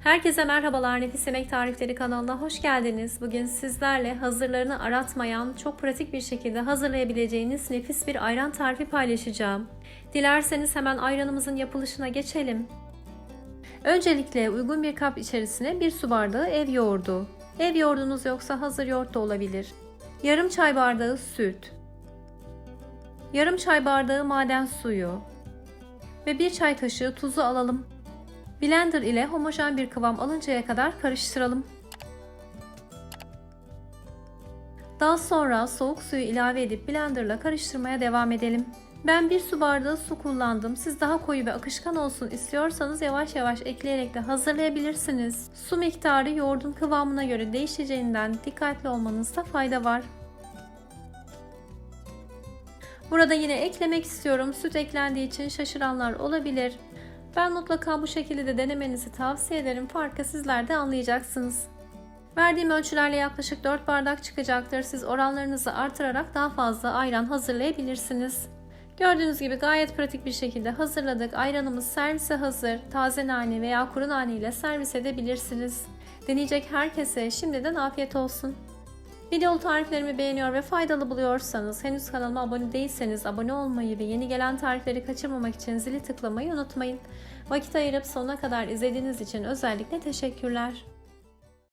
Herkese merhabalar Nefis Yemek Tarifleri kanalına hoş geldiniz. Bugün sizlerle hazırlarını aratmayan, çok pratik bir şekilde hazırlayabileceğiniz nefis bir ayran tarifi paylaşacağım. Dilerseniz hemen ayranımızın yapılışına geçelim. Öncelikle uygun bir kap içerisine bir su bardağı ev yoğurdu. Ev yoğurdunuz yoksa hazır yoğurt da olabilir. Yarım çay bardağı süt. Yarım çay bardağı maden suyu. Ve bir çay kaşığı tuzu alalım. Blender ile homojen bir kıvam alıncaya kadar karıştıralım. Daha sonra soğuk suyu ilave edip blenderla karıştırmaya devam edelim. Ben bir su bardağı su kullandım. Siz daha koyu ve akışkan olsun istiyorsanız yavaş yavaş ekleyerek de hazırlayabilirsiniz. Su miktarı yoğurdun kıvamına göre değişeceğinden dikkatli olmanızda fayda var. Burada yine eklemek istiyorum. Süt eklendiği için şaşıranlar olabilir. Ben mutlaka bu şekilde de denemenizi tavsiye ederim. Farkı sizler de anlayacaksınız. Verdiğim ölçülerle yaklaşık 4 bardak çıkacaktır. Siz oranlarınızı artırarak daha fazla ayran hazırlayabilirsiniz. Gördüğünüz gibi gayet pratik bir şekilde hazırladık. Ayranımız servise hazır. Taze nane veya kuru nane ile servis edebilirsiniz. Deneyecek herkese şimdiden afiyet olsun. Videolu tariflerimi beğeniyor ve faydalı buluyorsanız henüz kanalıma abone değilseniz abone olmayı ve yeni gelen tarifleri kaçırmamak için zili tıklamayı unutmayın. Vakit ayırıp sonuna kadar izlediğiniz için özellikle teşekkürler.